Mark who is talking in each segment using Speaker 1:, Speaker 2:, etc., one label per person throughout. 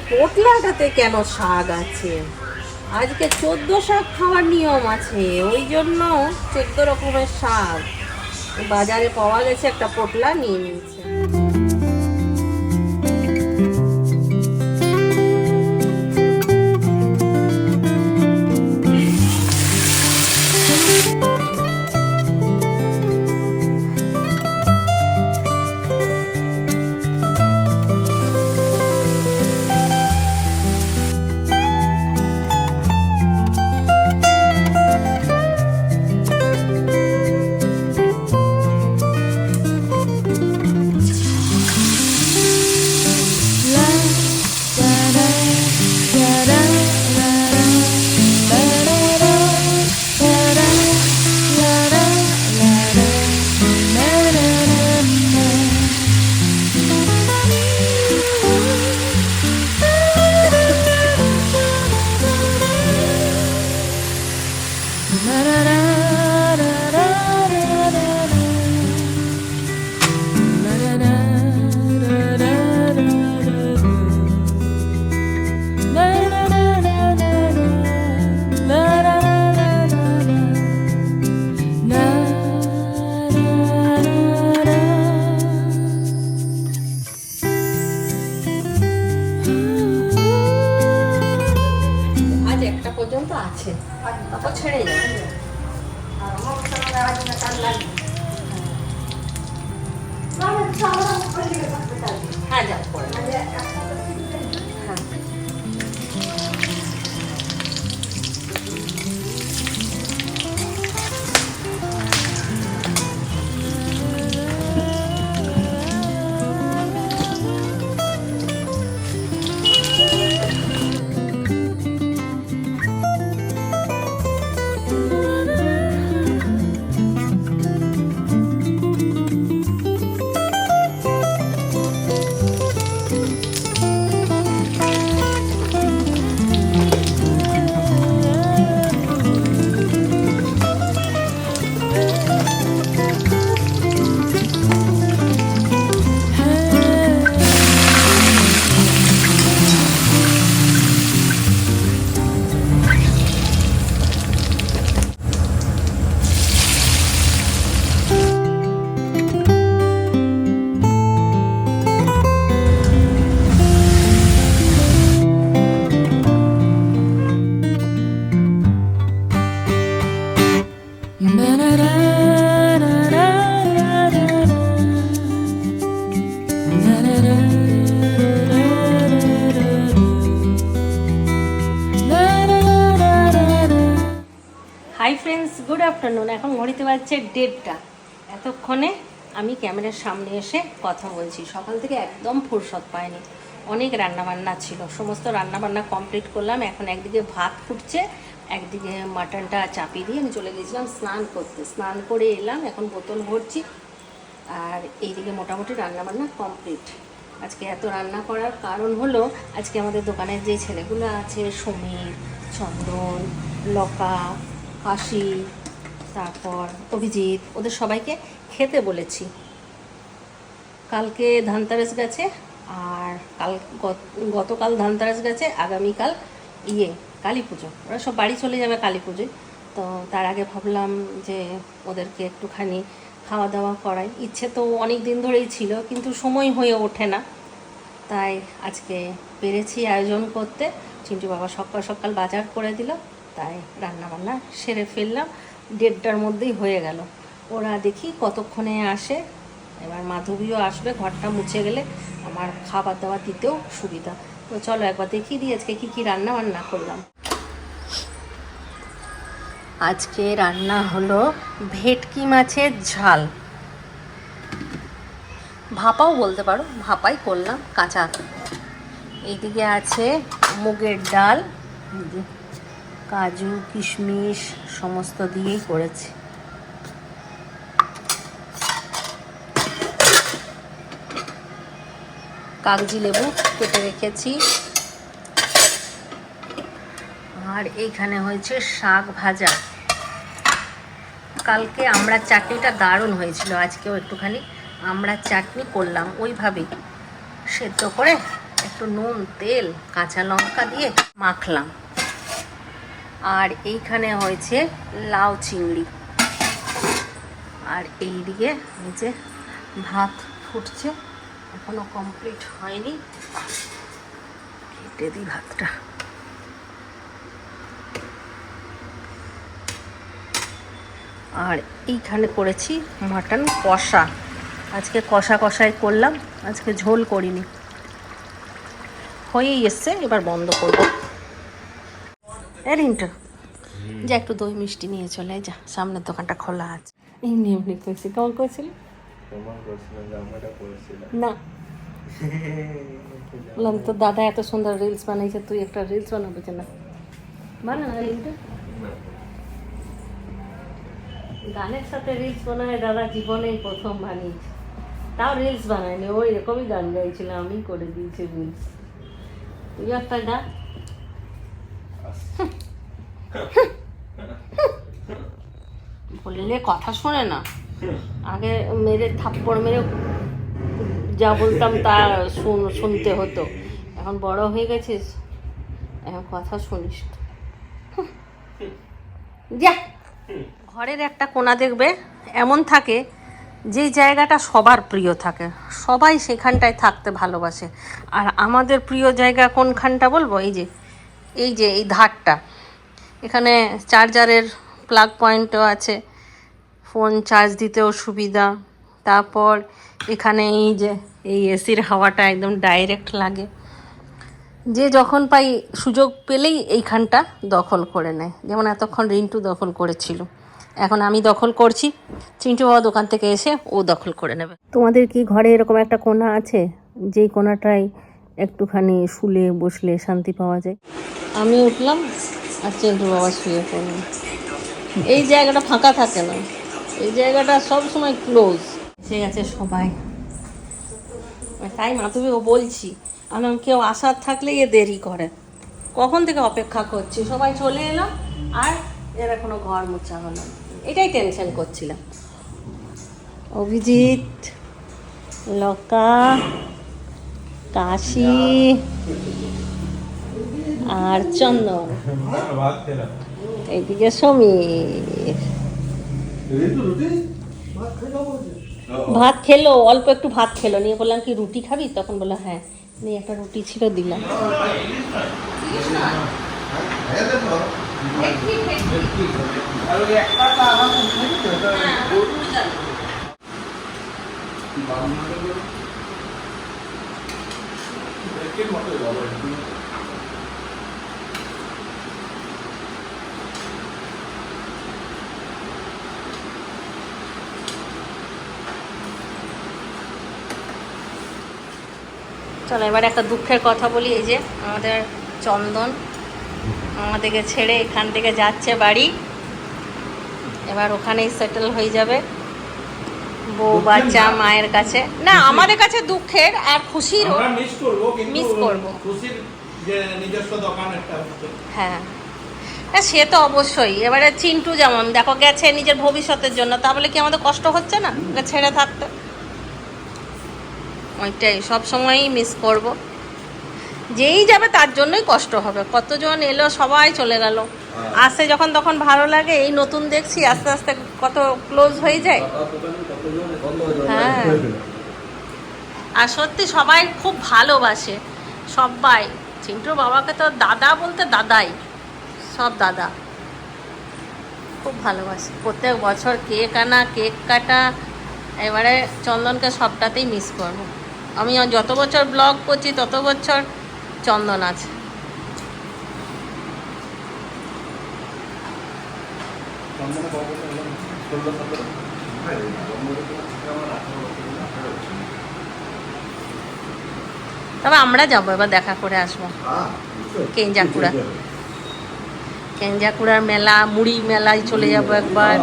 Speaker 1: হাতে কেন শাক আছে? আজকে চোদ্দ শাক খাওয়ার নিয়ম আছে, ওই জন্য চোদ্দ রকমের শাক। বাজারে পাওয়া গেছে একটা পোটলা, নিয়ে নিয়েছে। আফটারনুন এখন ঘড়িতে বাজছে দেড়টা। এতক্ষণে আমি ক্যামেরার সামনে এসে কথা বলছি। সকাল থেকে একদম ফুরসত পাইনি। অনেক রান্নাবান্না ছিল। সমস্ত রান্নাবান্না কমপ্লিট করলাম। এখন একদিকে ভাত ফুটছে, একদিকে মাটনটা চাপিয়ে দিয়ে আমি চলে গেছিলাম স্নান করতে। স্নান করে এলাম, এখন বোতল ভরছি, আর এইদিকে মোটামুটি রান্নাবান্না কমপ্লিট আজকে এত রান্না করার কারণ হলো, আজকে আমাদের দোকানের যে ছেলেগুলো আছে, সমীর, চন্দন লকা কাশি তারপর অভিজিৎ, ওদের সবাইকে খেতে বলেছি। কালকে ধানতারাস গেছে আর কাল গতকাল ধানতারাস গেছে, আগামীকাল ইয়ে কালী পুজো। ওরা সব বাড়ি চলে যাবে কালী পুজোয়। তো তার আগে ভাবলাম যে ওদেরকে একটুখানি খাওয়া দাওয়া করাই। ইচ্ছে তো অনেক দিন ধরেই ছিল, কিন্তু সময় হয়ে ওঠে না। তাই আজকে পেরেছি আয়োজন করতে। চিন্টু বাবা সকাল সকাল বাজার করে দিল, তাই রান্না বান্না সেরে ফেললাম। দেড়টার মধ্যেই হয়ে গেল। ওরা দেখি কতক্ষণে আসে। এবার মাধবীও আসবে, ঘরটা মুছে গেলে আমার খাবার দাবার দিতেও সুবিধা। তো চলো একবার দেখি দিই আজকে কী কী রান্না বান্না করলাম। আজকে রান্না হলো ভেটকি মাছের ঝাল। ভাপাও বলতে পারো, ভাপাই করলাম কাঁচা। এইদিকে আছে মুগের ডাল কাজু, কিশমিশ, সমস্ত দিয়েই করেছি। কাগজি লেবু কেটে রেখেছি। আর এইখানে হয়েছে শাক ভাজা। কালকে আমরা চাটনিটা দারুণ হয়েছিল, আজকেও একটুখানি আমরা চাটনি করলাম ওইভাবেই। সেদ্ধ করে একটু নুন, তেল, কাঁচা লঙ্কা দিয়ে মাখলাম। আর এইখানে হয়েছে লাউ চিংড়ি। আর এইদিকে হচ্ছে ভাত ফুটছে, এখনও কমপ্লিট হয়নি। কেটে দিই ভাতটা। আর এইখানে করেছি মাটন কষা। আজকে কষা কষাই করলাম, আজকে ঝোল করিনি। হয়েই এসছে, এবার বন্ধ করব। এরিনটা যা একটু দই মিষ্টি নিয়ে চলে আয়, যা সামনের দোকানটা খোলা আছে। এমনি এমনি করেছি।
Speaker 2: জামাটা পরেছিলাম
Speaker 1: না। বললাম তো দাদা এত সুন্দর রিলস বানাইছে তুই একটা রিলস বানাবে না বানা না রিলটা গানের সাথে রিলস বানায় দাদা জীবনেই প্রথম বানিয়েছে। তাও রিলস বানায়নি ওই এরকমই গান গাইছিল আমি করে দিয়েছি রিলস তুই একটা গা। বললে কথা শোনে না। আগে মেরে থাপ্পড় মেরে যা বলতাম তা শুন- শুনতে হতো। এখন বড় হয়ে গেছিস, এখন কথা শুনিস। যা। ঘরের একটা কোণা দেখবে, এমন থাকে যেই জায়গাটা সবার প্রিয় থাকে। সবাই সেখানটায় থাকতে ভালোবাসে। আর আমাদের প্রিয় জায়গা কোনখানটা বলব? এই যে এই যে, এই ধারটা। এখানে চার্জারের প্লাগ পয়েন্টও আছে ফোন চার্জ দিতেও সুবিধা। তারপর এখানে এই যে এই এসির হাওয়াটা একদম ডাইরেক্ট লাগে। যে যখন পাই সুযোগ পেলেই এইখানটা দখল করে নেয়। যেমন এতক্ষণ রিন্টু দখল করেছিল। এখন আমি দখল করছি চিন্টু বাবা দোকান থেকে এসে ও দখল করে নেবে। তোমাদের কি ঘরে এরকম একটা কোণা আছে? যেই কোণাটায় একটুখানি শুলে বসলে শান্তি পাওয়া যায়? আমি উঠলাম আর চিন্টু বাবা শুয়ে পড়লাম এই জায়গাটা ফাঁকা থাকে না। এই জায়গাটা সব সময় ক্লোজ এসে গেছে সবাই। তাই মাধবীও বলছি আমি কেউ আসার থাকলে এ দেরি করে। কখন থেকে অপেক্ষা করছি? সবাই চলে এলাম আর এর এখনও ঘর মোছা হলো এটাই টেনশন করছিলাম। অভিজিৎ লকা কাশি আর চন্দন। এইদিকে সমীর। ভাত খেলো অল্প একটু ভাত খেলো। নিয়ে বললাম কি রুটি খাবি? তখন বলল হ্যাঁ। নিয়ে একটা রুটি ছিল দিলাম। চলো এবার একটা দুঃখের কথা বলি এই যে আমাদের চন্দন আমাদেরকে ছেড়ে এখান থেকে যাচ্ছে বাড়ি। এবার ওখানেই সেটেল হয়ে যাবে। বউ বাচ্চা মায়ের কাছে। না আমাদের কাছে দুঃখের আর খুশিরও
Speaker 2: মিস করব কিন্তু
Speaker 1: Miss করব।
Speaker 2: খুশির যে নিজস্ব দোকান একটা
Speaker 1: হ্যাঁ। হ্যাঁ সে তো অবশ্যই। এবারে চিন্টু যেমন দেখো গেছে নিজের ভবিষ্যতের জন্য তাহলে কি আমাদের কষ্ট হচ্ছে না? ওকে ছেড়ে থাকতে। ওইটাই সব সময়ই মিস করব। যেই যাবে তার জন্যই কষ্ট হবে। কতজন এলো সবাই চলে গেল। আসে যখন তখন ভালো লাগে এই নতুন দেখছি আস্তে আস্তে কত ক্লোজ হয়ে যায়। হ্যাঁ আর সত্যি সবাই খুব ভালোবাসে সবাই। চিন্টুর বাবাকে তো দাদা বলতে দাদাই সব দাদা। খুব ভালোবাসে। প্রত্যেক বছর কেক আনা কেক কাটা এবারে চন্দনকে সবটাতেই মিস করব। আমি যত বছর ব্লগ করছি তত বছর চন্দন আছে। তবে আমরা যাব এবার দেখা করে আসব। কেঞ্জাকুড়া। কেঞ্জাকুড়ার মেলা মুড়ি মেলায় চলে যাব একবার।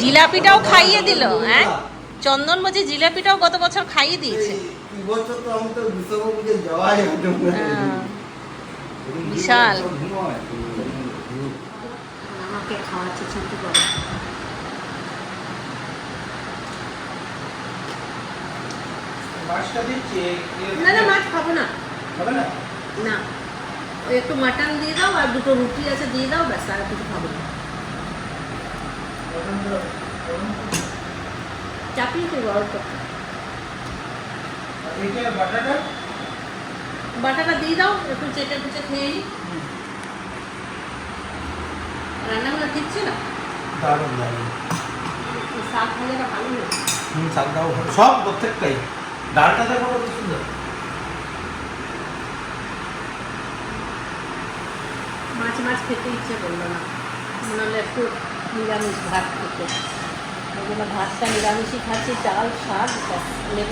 Speaker 1: জিলাপিটাও খাইয়ে দিল হ্যাঁ? চন্দন বলছি জিলাপিটাও গত বছর খাইয়ে দিয়েছে। হ্যাঁ, বিশাল। না না মাছ খাব না।
Speaker 2: না?
Speaker 1: একটু মাটন দিয়ে দাও আর দুটো রুটি আছে দিয়ে দাও ব্যাস আর কিছু খাব না। চাপিয়ে দেবো অল্প।
Speaker 2: এইটা বাটাটা?
Speaker 1: দিয়ে দাও একটু চেটে কুচে খেয়ে নিই রান্নাগুলো ঠিক ছিল?
Speaker 2: দারুণ দারুণ।
Speaker 1: শাক ভাজাটা ভালো
Speaker 2: হুম শাক দাও সব প্রত্যেকটাই। ডালটা দেখো কত সুন্দর।
Speaker 1: মাছ মাছ খেতে ইচ্ছে করল না। মনে হলো একটু নিরামিষ ভাত খেতে। ওই জন্য ভাতটা নিরামিষই খাচ্ছি চাল শাক নেব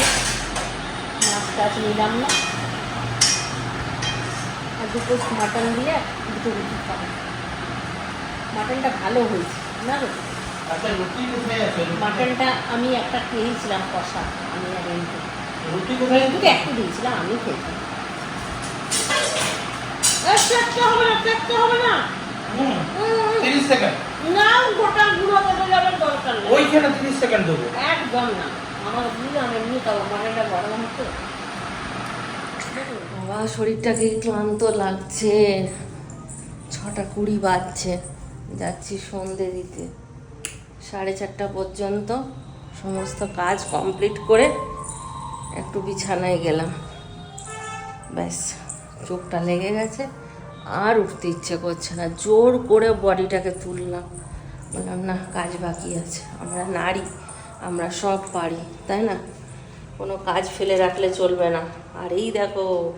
Speaker 1: মাছ টাছ নিলাম না। আর দুটো মাটন দিয়ে দুটো রুটি খাব। মাটনটা ভালো হয়েছে না গো
Speaker 2: আচ্ছা রুটি
Speaker 1: মাটনটা আমি একটা খেয়েছিলাম কষা আমি আর
Speaker 2: রুটি কোথায় আছে?
Speaker 1: একটু দিয়েছিলাম আমি একটু হবে না হবে না।
Speaker 2: তিরিশ সেকেন্ড।
Speaker 1: না গোটা গুঁড়ো যাবার দরকার নেই।
Speaker 2: ওইখানে তিরিশ সেকেন্ড দেবো।
Speaker 1: একদম না। আমার বুঝলাম এমনি খাব মানেটা গরম হচ্ছে। বাবা শরীরটাকে ক্লান্ত লাগছে। ছটা কুড়ি বাজছে। যাচ্ছি সন্ধে দিতে। সাড়ে চারটা পর্যন্ত সমস্ত কাজ কমপ্লিট করে একটু বিছানায় গেলাম। ব্যাস চোখটা লেগে গেছে। আর উঠতে ইচ্ছে করছে না। জোর করে বডিটাকে তুললাম। বললাম, না, কাজ বাকি আছে। আমরা নারী, আমরা সব পারি, তাই না? কোনো কাজ ফেলে রাখলে চলবে না। আর এই দেখো,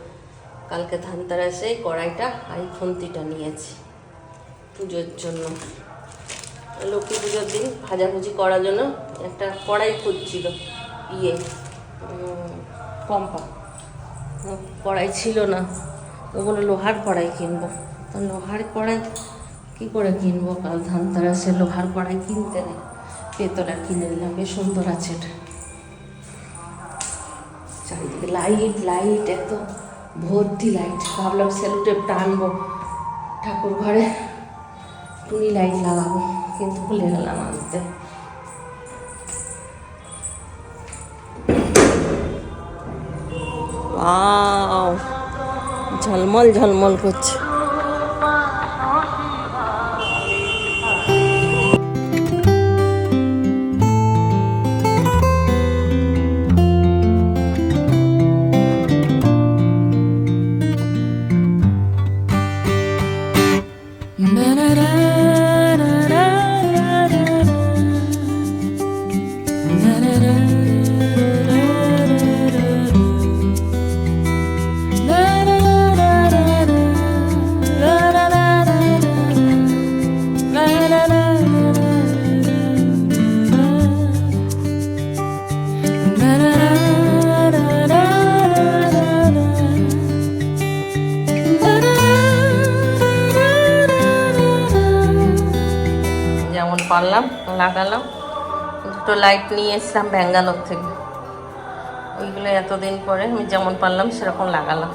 Speaker 1: কালকে ধানতারাসে কড়াইটা আর এই খুন্তিটা নিয়েছি পুজোর জন্য। লক্ষ্মী পুজোর দিন ভাজাভুজি করার জন্য একটা কড়াই খুঁজছিল ইয়ে কম্পা। কড়াই ছিল না। তো বলে লোহার কড়াই কিনবো। তো লোহার কড়াই কী করে কিনবো? কাল ধানতারাসে লোহার কড়াই কিনতে নেই। পেতলার কিনে নিলাম, বেশ সুন্দর আছে এটা। চারিদিকে লাইট লাইট এত ভর্তি লাইট ভাবলাম সেলুটেপ টানবো ঠাকুর ঘরে। টুনি লাইট লাগাবো, কিন্তু ভুলে গেলাম আনতে। ওয়াও ঝলমল ঝলমল করছে। পারলাম লাগালাম। দুটো লাইট নিয়ে এসলাম ব্যাঙ্গালোর থেকে। ওইগুলো এতদিন পরে আমি যেমন পারলাম সেরকম লাগালাম।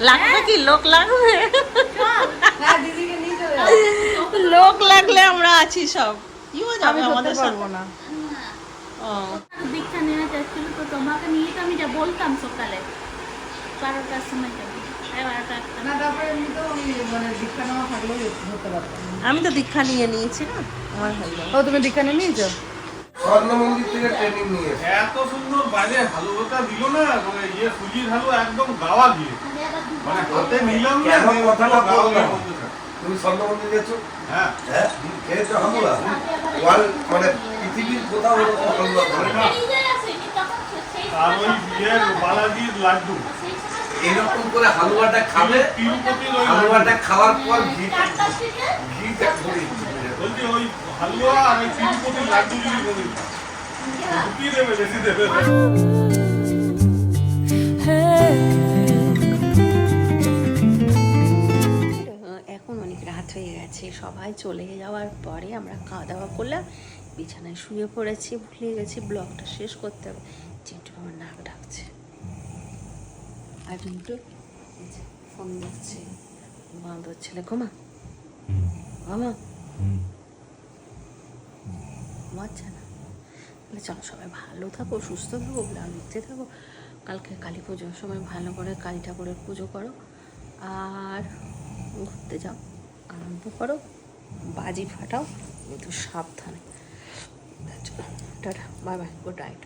Speaker 1: লাগবে কি? লোক লাগবে? লোক লাগলে আমরা আছি সব। কি যাবে আমাদের সাথে।
Speaker 3: না।
Speaker 1: ও।
Speaker 4: দীক্ষা নেওয়া যাচ্ছিল তো তোমাকে নিয়ে তো আমি যা বলতাম সকালে। বারোটার সময় যাব।
Speaker 3: মানে
Speaker 1: আমি তো দীক্ষা নিয়ে নিয়েছি না আমার
Speaker 3: ও তুমি দীক্ষা নিয়ে নিয়েছো?
Speaker 5: স্বর্ণ মন্দির থেকে ট্রেনিং নিয়ে
Speaker 2: এত সুন্দর বাইরে হালুয়াটা দিল না মানে ইয়ে সুজির হালুয়া একদম গাওয়া দিয়ে। মানে হাতে নিলাম না
Speaker 5: কথাটা?
Speaker 2: বলতে
Speaker 5: তুমি স্বর্ণ মন্দির গেছো?
Speaker 2: হ্যাঁ।
Speaker 5: হ্যাঁ? খেয়েছো হালুয়া ওয়াল মানে পৃথিবীর কোথাও ওরকম হালুয়া করে না।
Speaker 2: আর ওই ইয়ের বালাজির লাড্ডু।
Speaker 5: এরকম করে হালুয়াটা খাবে হালুয়াটা খাওয়ার পর ধরে
Speaker 2: বলছি ওই হালুয়া আর ওই তিরুপতির লাড্ডু যদি বলি ঢুকিয়ে দেবে বেশি দেবে?
Speaker 1: এখন অনেক রাত হয়ে গেছে সবাই চলে যাওয়ার পরে আমরা খাওয়া দাওয়া করলাম। বিছানায় শুয়ে পড়েছি ভুলে গেছি ব্লগটা শেষ করতে হবে। চিন্টু আমার নাক ডাকছে। আর চিন্টু যে ফোন দিচ্ছে বান্ধব ছেলে ঘুমা ঘুমা ঘুমাচ্ছে না। বলে, চলো সবাই ভালো থাকো, সুস্থ থাকো ব্লাউজ দেখতে থাকো। কালকে কালী পুজোর সময় ভালো করে কালী ঠাকুরের পুজো করো। আর ঘুরতে যাও, আনন্দ করো, বাজি ফাটাও, কিন্তু সাবধানে। Tata, bye bye, good night.